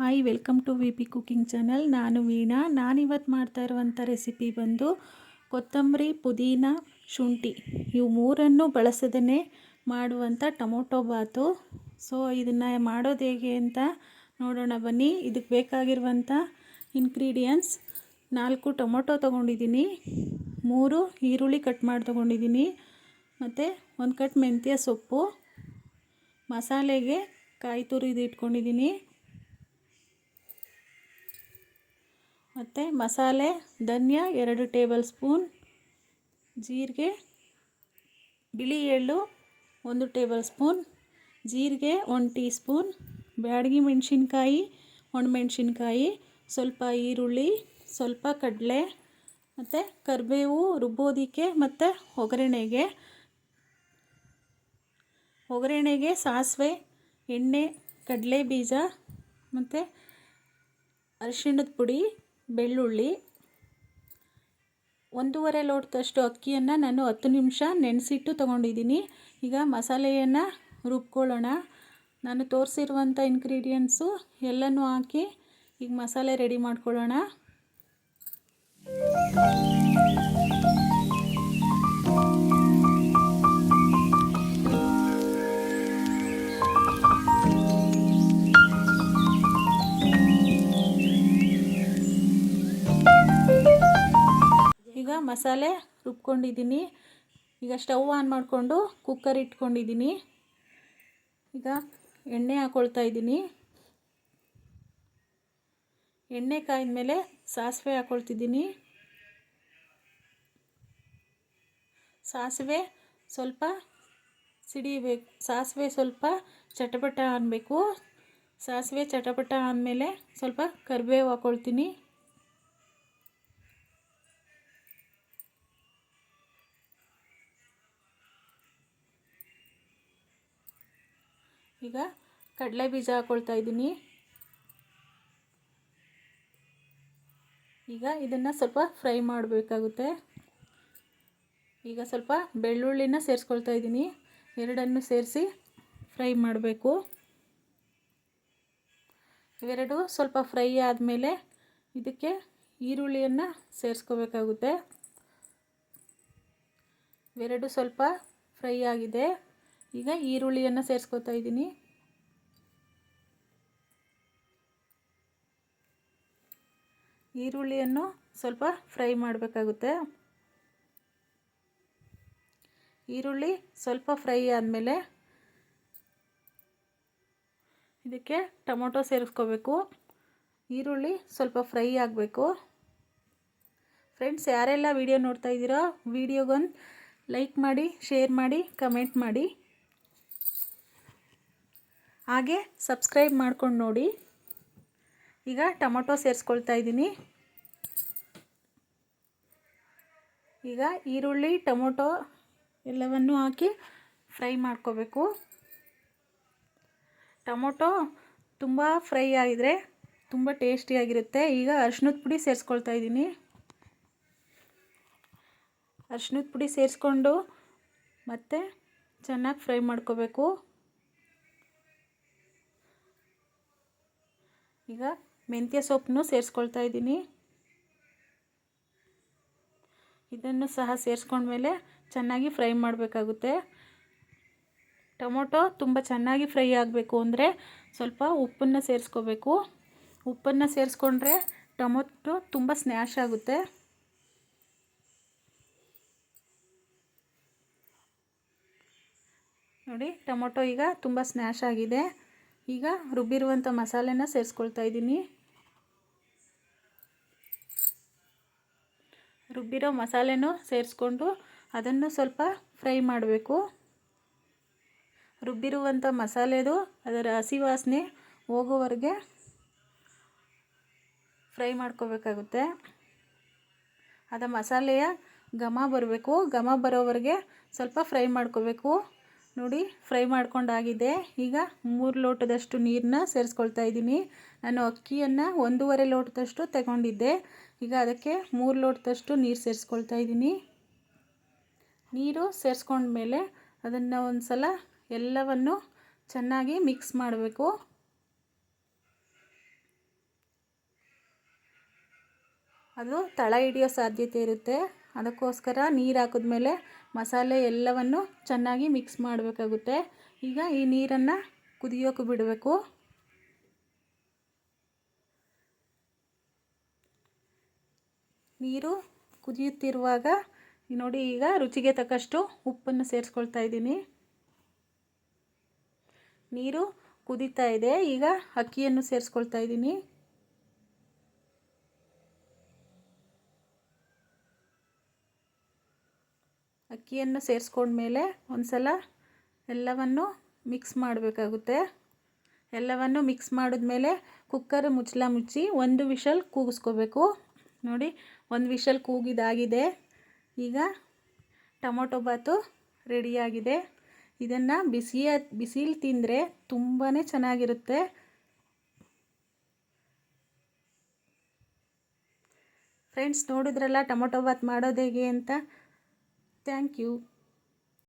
Hi, welcome to V P cooking channel. ನಾನು ವೀಣಾ. ನಾನಿವತ್ತು ಮಾಡ್ತಾ ಇರುವಂಥ ರೆಸಿಪಿ ಬಂದು ಕೊತ್ತಂಬರಿ, ಪುದೀನ, ಶುಂಠಿ. ಇವು ಮೂರನ್ನು ಬಳಸದೇ ಮಾಡುವಂಥ ಟೊಮೊಟೊ ಬಾತು. ಸೊ ಇದನ್ನು ಮಾಡೋದು ಹೇಗೆ ಅಂತ ನೋಡೋಣ ಬನ್ನಿ. ಇದಕ್ಕೆ ಬೇಕಾಗಿರುವಂಥ ಇನ್ಗ್ರೀಡಿಯೆಂಟ್ಸ್ ನಾಲ್ಕು ಟೊಮೊಟೊ ತೊಗೊಂಡಿದ್ದೀನಿ, ಮೂರು ಈರುಳ್ಳಿ ಕಟ್ ಮಾಡಿ ತೊಗೊಂಡಿದ್ದೀನಿ, ಮತ್ತು ಒಂದು ಕಟ್ ಮೆಂತ್ಯ ಸೊಪ್ಪು, ಮಸಾಲೆಗೆ ಕಾಯಿ ತುರಿದು ಇಟ್ಕೊಂಡಿದ್ದೀನಿ. ಮತ್ತು ಮಸಾಲೆ, ಧನ್ಯ, ಎರಡು ಟೇಬಲ್ ಸ್ಪೂನ್ ಜೀರಿಗೆ, ಬಿಳಿ ಎಳ್ಳು, ಒಂದು ಟೇಬಲ್ ಸ್ಪೂನ್ ಜೀರಿಗೆ, ಒಂದು ಟೀ ಸ್ಪೂನ್ ಬ್ಯಾಡಗಿ ಮೆಣಸಿನ್ಕಾಯಿ ಒಣಮೆಣ್ಸಿನ್ಕಾಯಿ ಸ್ವಲ್ಪ ಈರುಳ್ಳಿ, ಸ್ವಲ್ಪ ಕಡಲೆ, ಮತ್ತು ಕರಿಬೇವು ರುಬ್ಬೋದಕ್ಕೆ, ಮತ್ತು ಒಗ್ಗರಣೆಗೆ. ಒಗ್ಗರಣೆಗೆ ಸಾಸಿವೆ, ಎಣ್ಣೆ, ಕಡಲೆ ಬೀಜ, ಮತ್ತು ಅರಿಶಿಣದ ಪುಡಿ. ಬೆಳ್ಳುಳ್ಳಿ. ಒಂದೂವರೆ ಲೋಟದಷ್ಟು ಅಕ್ಕಿಯನ್ನು ನಾನು ಹತ್ತು ನಿಮಿಷ ನೆನೆಸಿಟ್ಟು ತೊಗೊಂಡಿದ್ದೀನಿ. ಈಗ ಮಸಾಲೆಯನ್ನು ರುಬ್ಕೊಳ್ಳೋಣ. ನಾನು ತೋರಿಸಿರುವಂಥ ಇನ್ಗ್ರೀಡಿಯೆಂಟ್ಸು ಎಲ್ಲನೂ ಹಾಕಿ ಈಗ ಮಸಾಲೆ ರೆಡಿ ಮಾಡ್ಕೊಳ್ಳೋಣ. ಮಸಾಲೆ ರುಬ್ಕೊಂಡಿದ್ದೀನಿ. ಈಗ ಸ್ಟವ್ ಆನ್ ಮಾಡಿಕೊಂಡು ಕುಕ್ಕರ್ ಇಟ್ಕೊಂಡಿದ್ದೀನಿ. ಈಗ ಎಣ್ಣೆ ಹಾಕ್ಕೊಳ್ತಾ ಇದ್ದೀನಿ. ಎಣ್ಣೆ ಕಾಯ್ದ ಮೇಲೆ ಸಾಸಿವೆ ಹಾಕ್ಕೊಳ್ತಿದ್ದೀನಿ ಸಾಸಿವೆ ಸ್ವಲ್ಪ ಸಿಡಿಬೇಕು. ಸಾಸಿವೆ ಸ್ವಲ್ಪ ಚಟಪಟ ಅನ್ನಬೇಕು ಸಾಸಿವೆ ಚಟಪಟ ಆದಮೇಲೆ ಸ್ವಲ್ಪ ಕರಿಬೇವು ಹಾಕ್ಕೊಳ್ತೀನಿ ಈಗ ಕಡಲೆ ಬೀಜ ಹಾಕ್ಕೊಳ್ತಾ ಇದ್ದೀನಿ. ಈಗ ಇದನ್ನು ಸ್ವಲ್ಪ ಫ್ರೈ ಮಾಡಬೇಕಾಗುತ್ತೆ. ಈಗ ಸ್ವಲ್ಪ ಬೆಳ್ಳುಳ್ಳಿನ ಸೇರಿಸ್ಕೊಳ್ತಾ ಇದ್ದೀನಿ. ಎರಡನ್ನು ಸೇರಿಸಿ ಫ್ರೈ ಮಾಡಬೇಕು. ಇವೆರಡು ಸ್ವಲ್ಪ ಫ್ರೈ ಆದಮೇಲೆ ಇದಕ್ಕೆ ಈರುಳ್ಳಿಯನ್ನು ಸೇರಿಸ್ಕೋಬೇಕಾಗುತ್ತೆ. ಇವೆರಡು ಸ್ವಲ್ಪ ಫ್ರೈ ಆಗಿದೆ. ಈಗ ಈರುಳ್ಳಿಯನ್ನು ಸೇರಿಸ್ಕೊತಾ ಇದ್ದೀನಿ. ಈರುಳ್ಳಿಯನ್ನು ಸ್ವಲ್ಪ ಫ್ರೈ ಮಾಡಬೇಕಾಗುತ್ತೆ. ಈರುಳ್ಳಿ ಸ್ವಲ್ಪ ಫ್ರೈ ಆದಮೇಲೆ ಇದಕ್ಕೆ ಟೊಮೊಟೊ ಸೇರಿಸ್ಕೋಬೇಕು. ಈರುಳ್ಳಿ ಸ್ವಲ್ಪ ಫ್ರೈ ಆಗಬೇಕು. ಫ್ರೆಂಡ್ಸ್, ಯಾರೆಲ್ಲ ವಿಡಿಯೋ ನೋಡ್ತಾ ಇದ್ದೀರೋ ವಿಡಿಯೋಗೊಂದು ಲೈಕ್ ಮಾಡಿ, ಶೇರ್ ಮಾಡಿ, ಕಮೆಂಟ್ ಮಾಡಿ. ಹಾಗೆ ಸಬ್ಸ್ಕ್ರೈಬ್ ಮಾಡ್ಕೊಂಡು ನೋಡಿ. ಈಗ ಟೊಮೊಟೊ ಸೇರಿಸ್ಕೊಳ್ತಾ ಇದ್ದೀನಿ. ಈಗ ಈರುಳ್ಳಿ, ಟೊಮೊಟೊ ಎಲ್ಲವನ್ನು ಹಾಕಿ ಫ್ರೈ ಮಾಡ್ಕೋಬೇಕು. ಟೊಮೊಟೊ ತುಂಬ ಫ್ರೈ ಆಗಿದ್ರೆ ತುಂಬ ಟೇಸ್ಟಿಯಾಗಿರುತ್ತೆ ಈಗ ಅರ್ಶಿನದ ಪುಡಿ ಸೇರಿಸ್ಕೊಳ್ತಾ ಇದ್ದೀನಿ. ಅರ್ಶಿನದ ಪುಡಿ ಸೇರಿಸ್ಕೊಂಡು ಮತ್ತೆ ಚೆನ್ನಾಗಿ ಫ್ರೈ ಮಾಡ್ಕೋಬೇಕು. ಈಗ ಮೆಂತ್ಯ ಸೊಪ್ಪನ್ನು ಸೇರಿಸ್ಕೊಳ್ತಾ ಇದ್ದೀನಿ. ಇದನ್ನು ಸಹ ಸೇರಿಸ್ಕೊಂಡ್ಮೇಲೆ ಚೆನ್ನಾಗಿ ಫ್ರೈ ಮಾಡಬೇಕಾಗುತ್ತೆ. ಟೊಮೊಟೊ ತುಂಬ ಚೆನ್ನಾಗಿ ಫ್ರೈ ಆಗಬೇಕು ಅಂದರೆ ಸ್ವಲ್ಪ ಉಪ್ಪನ್ನು ಸೇರಿಸ್ಕೋಬೇಕು. ಉಪ್ಪನ್ನು ಸೇರಿಸ್ಕೊಂಡ್ರೆ ಟೊಮೊಟೊ ತುಂಬ ಸ್ನ್ಯಾಶ್ ಆಗುತ್ತೆ. ನೋಡಿ ಟೊಮೊಟೊ ಈಗ ತುಂಬ ಸ್ನ್ಯಾಶ್ ಆಗಿದೆ. ಈಗ ರುಬ್ಬಿರುವಂಥ ಮಸಾಲೆನ ಸೇರಿಸ್ಕೊಳ್ತಾ ಇದ್ದೀನಿ. ರುಬ್ಬಿರೋ ಮಸಾಲೆನೂ ಸೇರಿಸ್ಕೊಂಡು ಅದನ್ನು ಸ್ವಲ್ಪ ಫ್ರೈ ಮಾಡಬೇಕು. ರುಬ್ಬಿರುವಂಥ ಮಸಾಲೆದು ಅದರ ಹಸಿ ವಾಸನೆ ಹೋಗೋವರೆಗೆ ಫ್ರೈ ಮಾಡ್ಕೋಬೇಕಾಗುತ್ತೆ. ಅದು ಮಸಾಲೆಯ ಘಮ ಬರಬೇಕು. ಘಮ ಬರೋವರೆಗೆ ಸ್ವಲ್ಪ ಫ್ರೈ ಮಾಡ್ಕೋಬೇಕು. ನೋಡಿ, ಫ್ರೈ ಮಾಡ್ಕೊಂಡಾಗಿದೆ. ಈಗ ಮೂರು ಲೋಟದಷ್ಟು ನೀರನ್ನ ಸೇರಿಸ್ಕೊಳ್ತಾ ಇದ್ದೀನಿ. ನಾನು ಅಕ್ಕಿಯನ್ನು ಒಂದೂವರೆ ಲೋಟದಷ್ಟು ತಗೊಂಡಿದ್ದೆ. ಈಗ ಅದಕ್ಕೆ ಮೂರು ಲೋಟದಷ್ಟು ನೀರು ಸೇರಿಸ್ಕೊಳ್ತಾ ಇದ್ದೀನಿ. ನೀರು ಸೇರಿಸ್ಕೊಂಡ್ಮೇಲೆ ಅದನ್ನು ಒಂದು ಸಲ ಎಲ್ಲವನ್ನು ಚೆನ್ನಾಗಿ ಮಿಕ್ಸ್ ಮಾಡಬೇಕು. ಅದು ತಳ ಹಿಡಿಯೋ ಸಾಧ್ಯತೆ ಇರುತ್ತೆ. ಅದಕ್ಕೋಸ್ಕರ ನೀರು ಹಾಕಿದ್ಮೇಲೆ ಮಸಾಲೆ ಎಲ್ಲವನ್ನು ಚೆನ್ನಾಗಿ ಮಿಕ್ಸ್ ಮಾಡಬೇಕಾಗುತ್ತೆ. ಈಗ ಈ ನೀರನ್ನು ಕುದಿಯೋಕೆ ಬಿಡಬೇಕು. ನೀರು ಕುದಿಯುತ್ತಿರುವಾಗ ನೋಡಿ ಈಗ ರುಚಿಗೆ ತಕ್ಕಷ್ಟು ಉಪ್ಪನ್ನು ಸೇರಿಸ್ಕೊಳ್ತಾ ಇದ್ದೀನಿ. ನೀರು ಕುದೀತಾ ಇದೆ. ಈಗ ಅಕ್ಕಿಯನ್ನು ಸೇರಿಸ್ಕೊಳ್ತಾ ಇದ್ದೀನಿ. ಅಕ್ಕಿಯನ್ನು ಸೇರಿಸ್ಕೊಂಡ್ಮೇಲೆ ಒಂದು ಸಲ ಎಲ್ಲವನ್ನು ಮಿಕ್ಸ್ ಮಾಡಬೇಕಾಗುತ್ತೆ. ಎಲ್ಲವನ್ನು ಮಿಕ್ಸ್ ಮಾಡಿದ್ಮೇಲೆ ಕುಕ್ಕರ್ ಮುಚ್ಚಲ ಮುಚ್ಚಿ ಒಂದು ವಿಷಲ್ ಕೂಗಿಸ್ಕೋಬೇಕು. ನೋಡಿ, ಒಂದು ವಿಷಲ್ ಕೂಗಿದಾಗಿದೆ. ಈಗ ಟೊಮೊಟೊ ಬಾತು ರೆಡಿಯಾಗಿದೆ ಇದನ್ನು ಬಿಸಿಯ ಬಿಸಿಲು ತಿಂದರೆ ತುಂಬಾ ಚೆನ್ನಾಗಿರುತ್ತೆ. ಫ್ರೆಂಡ್ಸ್ ನೋಡಿದ್ರಲ್ಲ ಟೊಮೊಟೊ ಬಾತ್ ಮಾಡೋದು ಹೇಗೆ ಅಂತ? Thank you